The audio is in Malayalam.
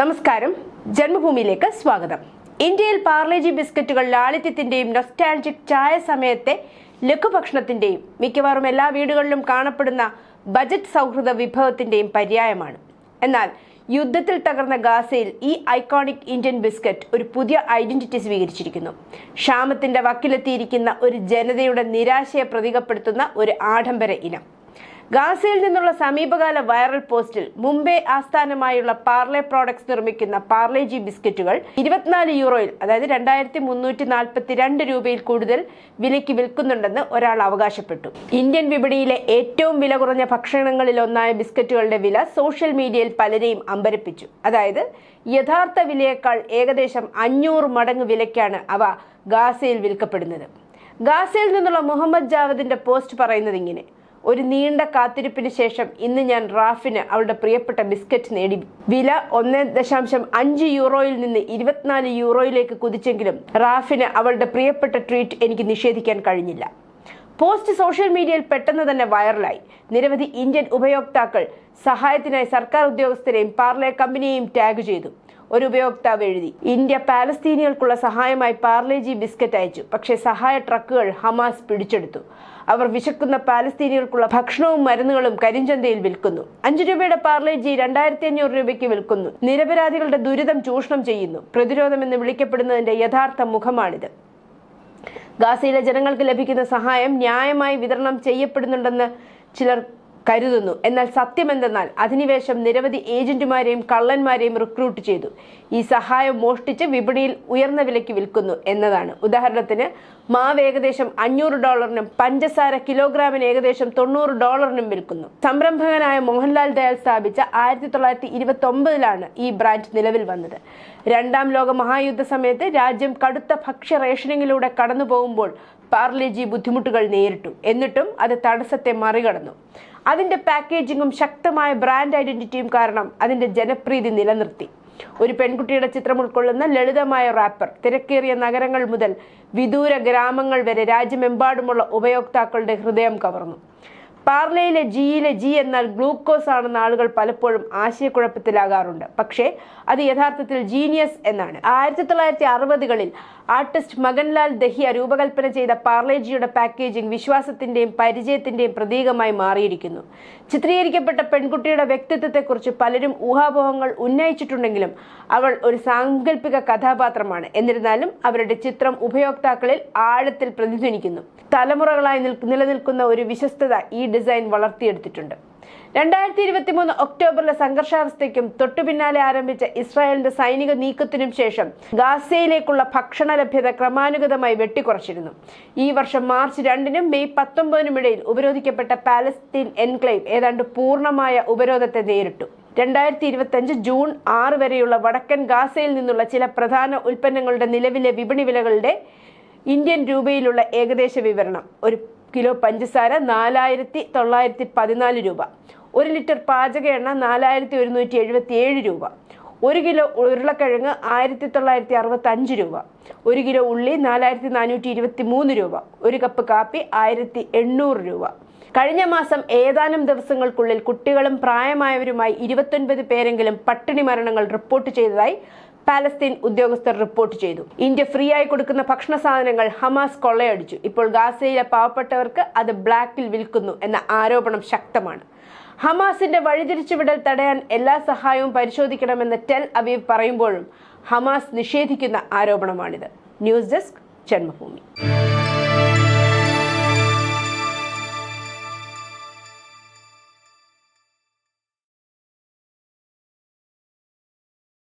നമസ്കാരം. ജന്മഭൂമിയിലേക്ക് സ്വാഗതം. ഇന്ത്യയിൽ പാർലേജി ബിസ്ക്കറ്റുകൾ ലാളിത്യത്തിന്റെയും നൊസ്റ്റാൾജിക് ചായ സമയത്തെ ലഘുഭക്ഷണത്തിന്റെയും മിക്കവാറും എല്ലാ വീടുകളിലും കാണപ്പെടുന്ന ബജറ്റ് സൗഹൃദ വിഭവത്തിന്റെയും പര്യായമാണ്. എന്നാൽ യുദ്ധത്തിൽ തകർന്ന ഗാസയിൽ ഈ ഐക്കോണിക് ഇന്ത്യൻ ബിസ്ക്കറ്റ് ഒരു പുതിയ ഐഡന്റിറ്റി സ്വീകരിച്ചിരിക്കുന്നു. ക്ഷാമത്തിന്റെ വക്കിലെത്തിയിരിക്കുന്ന ഒരു ജനതയുടെ നിരാശയെ പ്രതീകപ്പെടുത്തുന്ന ഒരു ആഡംബര ഇനം. ഗാസയിൽ നിന്നുള്ള സമീപകാല വൈറൽ പോസ്റ്റിൽ മുംബൈ ആസ്ഥാനമായുള്ള പാർലെ പ്രോഡക്ട്സ് നിർമ്മിക്കുന്ന പാർലേജി ബിസ്ക്കറ്റുകൾ ഇരുപത്തിനാല് യൂറോയിൽ അതായത് രണ്ടായിരത്തി മുന്നൂറ്റി നാൽപ്പത്തി രണ്ട് രൂപയിൽ കൂടുതൽ വിലയ്ക്ക് വിൽക്കുന്നുണ്ടെന്ന് ഒരാൾ അവകാശപ്പെട്ടു. ഇന്ത്യൻ വിപണിയിലെ ഏറ്റവും വില കുറഞ്ഞ ഭക്ഷണങ്ങളിൽ ഒന്നായ ബിസ്ക്കറ്റുകളുടെ വില സോഷ്യൽ മീഡിയയിൽ പലരെയും അമ്പരപ്പിച്ചു. അതായത് യഥാർത്ഥ വിലയേക്കാൾ ഏകദേശം അഞ്ഞൂറ് മടങ്ങ് വിലയ്ക്കാണ് അവ ഗാസയിൽ വിൽക്കപ്പെടുന്നത്. ഗാസയിൽ നിന്നുള്ള മുഹമ്മദ് ജാവദിന്റെ പോസ്റ്റ് പറയുന്നത് ഇങ്ങനെ ഒരു നീണ്ട കാത്തിരിപ്പിന് ശേഷം ഇന്ന് ഞാൻ റാഫിന് അവളുടെ പ്രിയപ്പെട്ട ബിസ്ക്കറ്റ് നേടി. വില ഒന്ന് ദശാംശം അഞ്ച് യൂറോയിൽ നിന്ന് ഇരുപത്തിനാല് യൂറോയിലേക്ക് കുതിച്ചെങ്കിലും റാഫിന് അവളുടെ പ്രിയപ്പെട്ട ട്വീറ്റ് എനിക്ക് നിഷേധിക്കാൻ കഴിഞ്ഞില്ല. പോസ്റ്റ് സോഷ്യൽ മീഡിയയിൽ പെട്ടെന്ന് തന്നെ വൈറലായി. നിരവധി ഇന്ത്യൻ ഉപയോക്താക്കൾ സഹായത്തിനായി സർക്കാർ ഉദ്യോഗസ്ഥരെയും പാർലെ കമ്പനിയെയും ടാഗ് ചെയ്തു. ഒരു ഉപയോക്താവ് എഴുതി. ഇന്ത്യ പാലസ്തീനികൾക്കുള്ള സഹായമായി പാർലേജി ബിസ്ക്കറ്റ് അയച്ചു. പക്ഷേ സഹായ ട്രക്കുകൾ ഹമാസ് പിടിച്ചെടുത്തു. അവർ വിശക്കുന്ന പാലസ്തീനികൾക്കുള്ള ഭക്ഷണവും മരുന്നുകളും കരിഞ്ചന്തയിൽ വിൽക്കുന്നു. അഞ്ചു രൂപയുടെ പാർലേജി രണ്ടായിരത്തി അഞ്ഞൂറ് രൂപയ്ക്ക് വിൽക്കുന്നു. നിരപരാധികളുടെ ദുരിതം ചൂഷണം ചെയ്യുന്നു. പ്രതിരോധം എന്ന് വിളിക്കപ്പെടുന്നതിന്റെ യഥാർത്ഥ മുഖമാണിത്. ഗാസയിലെ ജനങ്ങൾക്ക് ലഭിക്കുന്ന സഹായം ന്യായമായി വിതരണം ചെയ്യപ്പെടുന്നുണ്ടെന്ന് ചിലർ കരുതുന്നു. എന്നാൽ സത്യമെന്തെന്നാൽ അധിനിവേശം നിരവധി ഏജന്റുമാരെയും കള്ളന്മാരെയും റിക്രൂട്ട് ചെയ്തു. ഈ സഹായം മോഷ്ടിച്ച് വിപണിയിൽ ഉയർന്ന വിലയ്ക്ക് വിൽക്കുന്നു എന്നതാണ്. ഉദാഹരണത്തിന് മാവ് ഏകദേശം അഞ്ഞൂറ് ഡോളറിനും പഞ്ചസാര കിലോഗ്രാമിന് ഏകദേശം തൊണ്ണൂറ് ഡോളറിനും വിൽക്കുന്നു. സംരംഭകനായ മോഹൻലാൽ ദയാൽ സ്ഥാപിച്ച ആയിരത്തി തൊള്ളായിരത്തി ഇരുപത്തി ഒമ്പതിലാണ് ഈ ബ്രാൻഡ് നിലവിൽ വന്നത്. രണ്ടാം ലോക മഹായുദ്ധ സമയത്ത് രാജ്യം കടുത്ത ഭക്ഷ്യ റേഷനിങ്ങിലൂടെ കടന്നു പോകുമ്പോൾ പാർലേജി ബുദ്ധിമുട്ടുകൾ നേരിട്ടു. എന്നിട്ടും അത് തടസ്സത്തെ മറികടന്നു. അതിന്റെ പാക്കേജിങ്ങും ശക്തമായ ബ്രാൻഡ് ഐഡന്റിറ്റിയും കാരണം അതിന്റെ ജനപ്രീതി നിലനിർത്തി. ഒരു പെൺകുട്ടിയുടെ ചിത്രം ഉൾക്കൊള്ളുന്ന ലളിതമായ റാപ്പർ തിരക്കേറിയ നഗരങ്ങൾ മുതൽ വിദൂര ഗ്രാമങ്ങൾ വരെ രാജ്യമെമ്പാടുമുള്ള ഉപയോക്താക്കളുടെ ഹൃദയം കവർന്നു. പാർലയിലെ ജിയിലെ ജി എന്നാൽ ഗ്ലൂക്കോസ് ആണെന്ന് ആളുകൾ പലപ്പോഴും ആശയക്കുഴപ്പത്തിലാകാറുണ്ട്. പക്ഷേ അത് യഥാർത്ഥത്തിൽ ജീനിയസ് എന്നാണ്. ആയിരത്തി തൊള്ളായിരത്തി അറുപതുകളിൽ ആർട്ടിസ്റ്റ് മകൻലാൽ ദഹിയ രൂപകൽപ്പന ചെയ്ത പാർലേജിയുടെ പാക്കേജിംഗ് വിശ്വാസത്തിന്റെയും പരിചയത്തിന്റെയും പ്രതീകമായി മാറിയിരിക്കുന്നു. ചിത്രീകരിക്കപ്പെട്ട പെൺകുട്ടിയുടെ വ്യക്തിത്വത്തെക്കുറിച്ച് പലരും ഊഹാപോഹങ്ങൾ ഉന്നയിച്ചിട്ടുണ്ടെങ്കിലും അവൾ ഒരു സാങ്കല്പിക കഥാപാത്രമാണ്. എന്നിരുന്നാലും അവരുടെ ചിത്രം ഉപയോക്താക്കളിൽ ആഴത്തിൽ പ്രതിധ്വനിക്കുന്നു. തലമുറകളായി നിലനിൽക്കുന്ന ഒരു വിശ്വസ്തത ഈ ഡിസൈൻ വളർത്തിയെടുത്തിട്ടുണ്ട്. രണ്ടായിരത്തി ഇരുപത്തി മൂന്ന് ഒക്ടോബറിലെ സംഘർഷാവസ്ഥയ്ക്കും തൊട്ടു പിന്നാലെ ആരംഭിച്ച ഇസ്രായേലിന്റെ സൈനിക നീക്കത്തിനും ശേഷം ഗാസയിലേക്കുള്ള ഭക്ഷണ ലഭ്യത ക്രമാനുഗതമായി വെട്ടിക്കുറച്ചിരുന്നു. ഈ വർഷം മാർച്ച് രണ്ടിനും മെയ് പത്തൊമ്പതിനും ഇടയിൽ ഉപരോധിക്കപ്പെട്ട പാലസ്തീൻ എൻക്ലേവ് ഏതാണ്ട് പൂർണമായ ഉപരോധത്തെ നേരിട്ടു. രണ്ടായിരത്തി ഇരുപത്തഞ്ച് ജൂൺ ആറ് വരെയുള്ള വടക്കൻ ഗാസയിൽ നിന്നുള്ള ചില പ്രധാന ഉൽപ്പന്നങ്ങളുടെ നിലവിലെ വിപണി വിലകളുടെ ഇന്ത്യൻ രൂപയിലുള്ള ഏകദേശ വിവരണം. ഒരു കിലോ പഞ്ചസാര നാലായിരത്തി തൊള്ളായിരത്തി പതിനാല് രൂപ. ഒരു ലിറ്റർ പാചക എണ്ണ നാലായിരത്തി ഒരുന്നൂറ്റി എഴുപത്തി ഏഴ് രൂപ. ഒരു കിലോ ഉരുളക്കിഴങ്ങ് ആയിരത്തി തൊള്ളായിരത്തി അറുപത്തി അഞ്ച് രൂപ. ഒരു കിലോ ഉള്ളി നാലായിരത്തി നാനൂറ്റി ഇരുപത്തി മൂന്ന് രൂപ. ഒരു കപ്പ് കാപ്പി ആയിരത്തി എണ്ണൂറ് രൂപ. കഴിഞ്ഞ മാസം ഏതാനും ദിവസങ്ങൾക്കുള്ളിൽ കുട്ടികളും പ്രായമായവരുമായി ഇരുപത്തൊൻപത് പേരെങ്കിലും പട്ടിണി മരണങ്ങൾ റിപ്പോർട്ട് ചെയ്തതായി പാലസ്തീൻ ഉദ്യോഗസ്ഥർ റിപ്പോർട്ട് ചെയ്തു. ഇന്ത്യ ഫ്രീ ആയി കൊടുക്കുന്ന ഭക്ഷണ സാധനങ്ങൾ ഹമാസ് കൊള്ളയടിച്ചു. ഇപ്പോൾ ഗാസയിലെ പാവപ്പെട്ടവർക്ക് അത് ബ്ലാക്കിൽ വിൽക്കുന്നു എന്ന ആരോപണം ശക്തമാണ്. ഹമാസിന്റെ വഴിതിരിച്ചുവിടൽ തടയാൻ എല്ലാ സഹായവും പരിശോധിക്കണമെന്ന് ടെൽ അവീവ് പറയുമ്പോഴും ഹമാസ് നിഷേധിക്കുന്ന ആരോപണമാണിത്. News desk Janmabhumi.